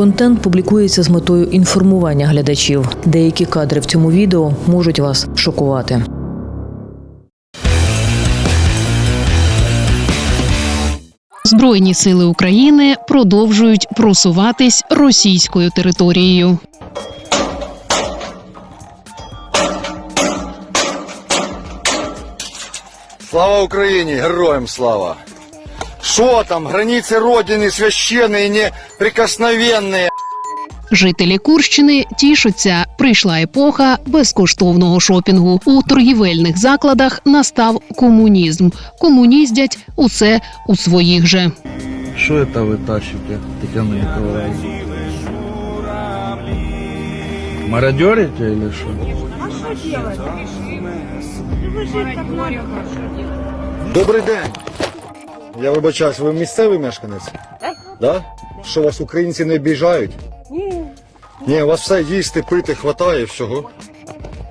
Контент публікується з метою інформування глядачів. Деякі кадри в цьому відео можуть вас шокувати. Збройні сили України продовжують просуватись російською територією. Слава Україні! Героям слава! Що там? Границі Родини священні, неприкосновенні. Жителі Курщини тішаться. Прийшла епоха безкоштовного шопінгу. У торгівельних закладах настав комунізм. Комуніздять усе у своїх же. Что это вы тащите, Татьяна Николаевна? Мародерите или что? Добрий день. Я вибачаюсь, ви місцевий мешканець? Да? Що вас українці не обіжають? Ні, Ні, у вас все їсти, пити, хватає всього.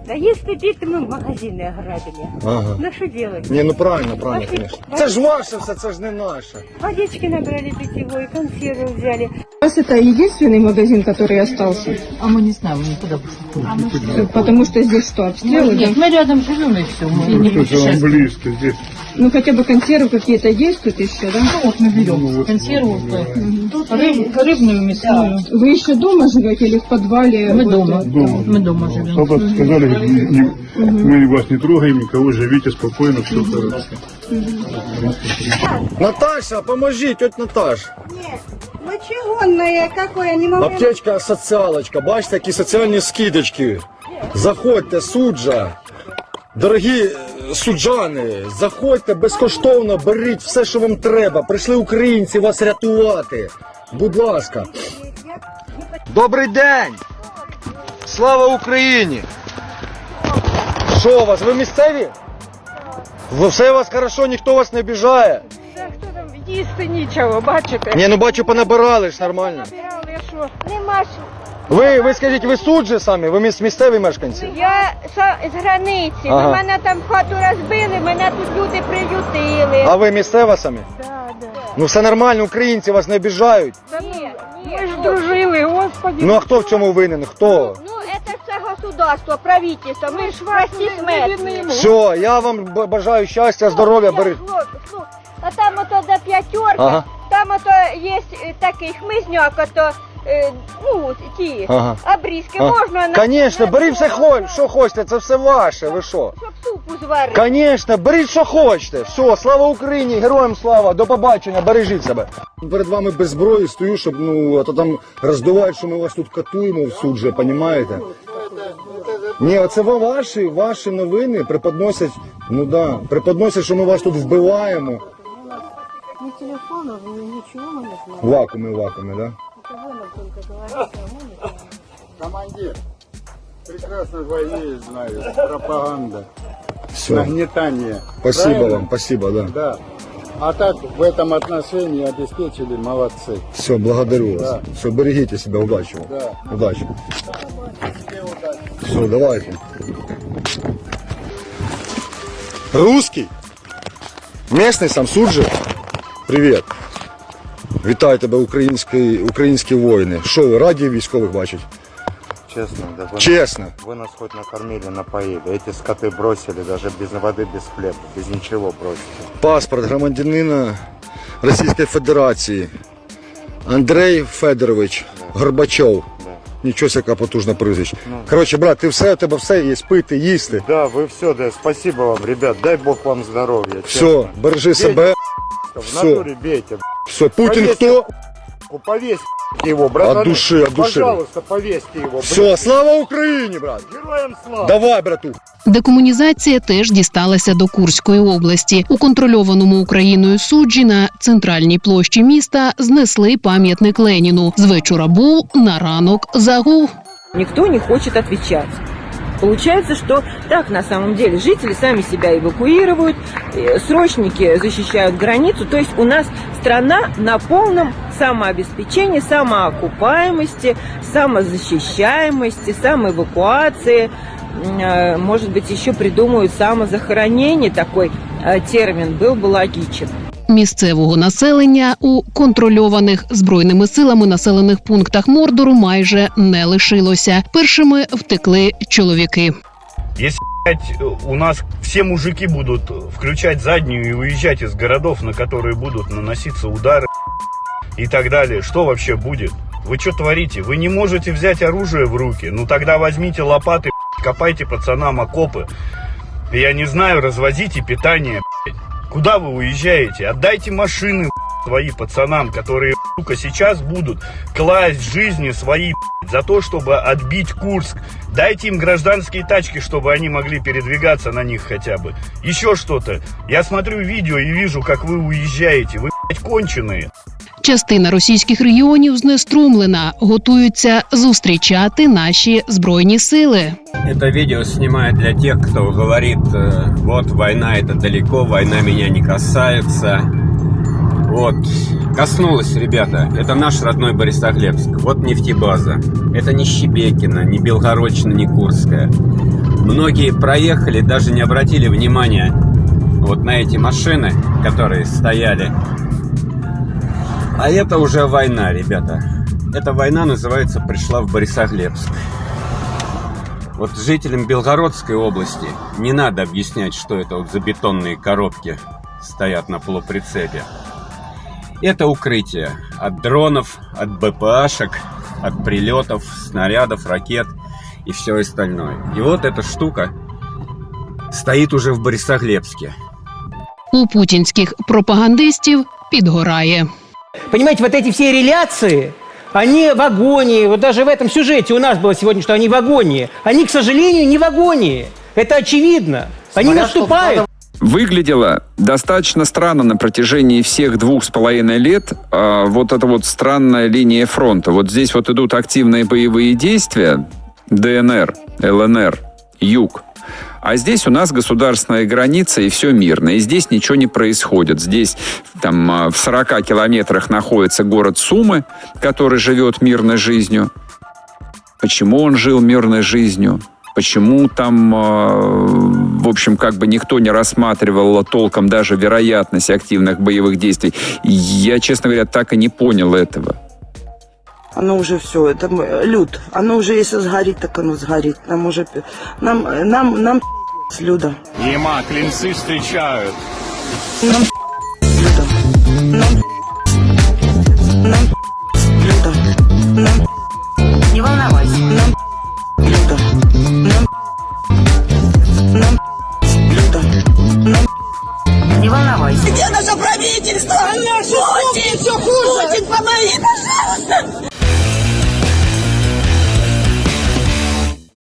да если пить, мы магазины ограбили. Ага. Ну что делать? Ні, ну правильно, правильно, звісно. Це ж ваше все, це ж не наше. Водички набрали питьевой, консервы взяли. У вас это единственный магазин, который остался? А мы не знаем, мы никуда бы Потому что здесь что, обстрелы? Нет, да? мы рядом живем и все. Мы не путешествуем. Ну хотя бы консервы какие-то есть тут еще, да? Ну, вот мы берем консерву, рыб- рыбную, мясную. Вы еще дома живете или в подвале? Мы Вот, дома. э, Мы дома живем. Папа сказали, не- мы вас не трогаем, никого живите спокойно, все хорошо. Наташа, поможіть, тьоть Наташ. Мочегонное какое, не могу. Аптечка соціалочка, бачите, які соціальні скидочки. Заходьте, суджа. Дорогі е, суджани, заходьте безкоштовно, беріть все, що вам треба. Прийшли українці вас рятувати. Будь ласка. Добрий день! Слава Україні! Що у вас? Ви місцеві? Ви все у вас хорошо, ніхто вас не обіжає. Хто там їсти нічого, бачите? Ні, ну бачу, понабирали ж нормально. Що? Нема що. Ви, ви скажіть, ви суджі самі? Ви міс- місцеві мешканці? Я са- з границі, Ага. ну, мене там хату розбили, мене тут люди приютили. А ви місцева самі? Да, да. Ну все нормально, українці вас не обіжають. Ні, ми ж дружили, господи. Ну а хто в цьому винен? Хто? Ну, это все государство, правительство, ми ж прості смертні. Все, я вам б- бажаю щастя, здоров'я, бери. А там ото до п'ятерки, Ага. там ото є е, такий хмизняк, ото, е, ну, ті, Ага. обрізки А, можна на... Конечно, на- бери все хо- що хочете, це все ваше, ви що? Щоб супу зварити. Конечно, беріть, що хочете. Все, слава Україні, героям слава, до побачення, бережіть себе. Перед вами без зброї стою, щоб ну, а то там роздувають, що ми вас тут катуємо в суд же, понімаєте? Ні, оце ви ваші, ваші новини преподносять, ну да, преподносять, що ми вас тут вбиваємо. Ні телефону, нічого не знаю. Вакууми, вакууми, да? Командир, прекрасно войне знаю, пропаганда, Все, нагнетание. спасибо Правильно? вам, спасибо, да. Да. А так в этом отношении обеспечили молодцы. Все, благодарю вас. Да. Все, берегите себя, удачи вам. Да. Удачи. Все, давайте. Русский? Местный сам суджи? Привіт. Вітаю тебе, українські, українські воїни. Що ви раді військових бачить? Честно, да вы, Чесно. вы нас хоть накормили, напоили. Эти скоты бросили даже без воды, без хлеба, без ничего бросили. Паспорт громадянина Російської Федерації. Андрей Федорович Горбачов. Да. Нічого яка потужна прізвище. Коротше, брат, ти все, у тебе все є, пити, їсти. Да, вы все, да, спасибо вам, ребят, дай бог вам здоровья. Все, честно. бережи себе. В всё. натуре бейте, все, Путін Повесьте. хто? б***ь, повесьте его, братаны. От души, от души. Пожалуйста, повесьте его. Все, блин. слава Україні, брат! Героям слава. Давай, братух! Декомунізація теж дісталася до Курської області. У контрольованому Україною суджі на центральній площі міста знесли пам'ятник Леніну. З вечора був на ранок загув. Никто не хочет отвечать. Получается, что так на самом деле жители сами себя эвакуируют, э, срочники защищают границу. То есть у нас страна на полном самообеспечении, самоокупаемости, самозащищаемости, самоэвакуации. Э, Может быть, еще придумают самозахоронение, такой э, термин был бы логичен. місцевого населення у контрольованих збройними силами населених пунктах Мордору майже не лишилося. Першими втекли чоловіки. Если блядь, у нас все мужики будут включать заднюю и уезжать из городов, на которые будут наноситься удары и так далее, что вообще будет? Вы что творите? Вы не можете взять оружие в руки? Ну тогда возьмите лопаты, копайте пацанам окопы. Я не знаю, развозите питание. Куда вы уезжаете? Отдайте машины свои пацанам, которые сука, сейчас будут класть жизни свои за то, чтобы отбить Курск. Дайте им гражданские тачки, чтобы они могли передвигаться на них хотя бы. Еще что-то. Я смотрю видео и вижу, как вы уезжаете. Вы, конченые. Частина російських регіонів знеструмлена, готуються зустрічати наші збройні сили. Это видео снимаю для тех, кто говорит, э, вот война это далеко, война меня не касается. Вот, коснулась, ребята, это наш родной Борисоглебск, вот нефтебаза. Это не Щебекино, не Белгородчина, не Курская. Многие проехали, даже не обратили внимания вот на эти машины, которые стояли. А это уже война, ребята. Эта война, называется, пришла в Борисоглебск. Вот жителям Белгородской области не надо объяснять, что это вот за бетонные коробки стоят на полуприцепе. Это укрытие от дронов, от БПАшек, от прилетов, снарядов, ракет и все остальное. И вот эта штука стоит уже в Борисоглебске. У путінських пропагандистів підгорає. Понимаете, вот эти все реляции, они в агонии. Вот даже в этом сюжете у нас было сегодня, что они в агонии. Они, к сожалению, не в агонии. Это очевидно. Они наступают. Выглядело достаточно странно на протяжении всех двух с половиной лет а, вот эта вот странная линия фронта. Вот здесь вот идут активные боевые действия, ДНР, ЛНР, Юг. А здесь у нас государственная граница, и все мирно. И здесь ничего не происходит. Здесь там а, в 40 километрах находится город Сумы, который живет мирной жизнью. Почему он жил мирной жизнью? Почему там, э, в общем, как бы никто не рассматривал толком даже вероятность активных боевых действий? Я, честно говоря, так и не понял этого. Оно уже все, это м- люд. Оно уже, если сгорит, так оно сгорит. Нам уже, нам, нам, нам, с люда. Ема, клинцы встречают. Нам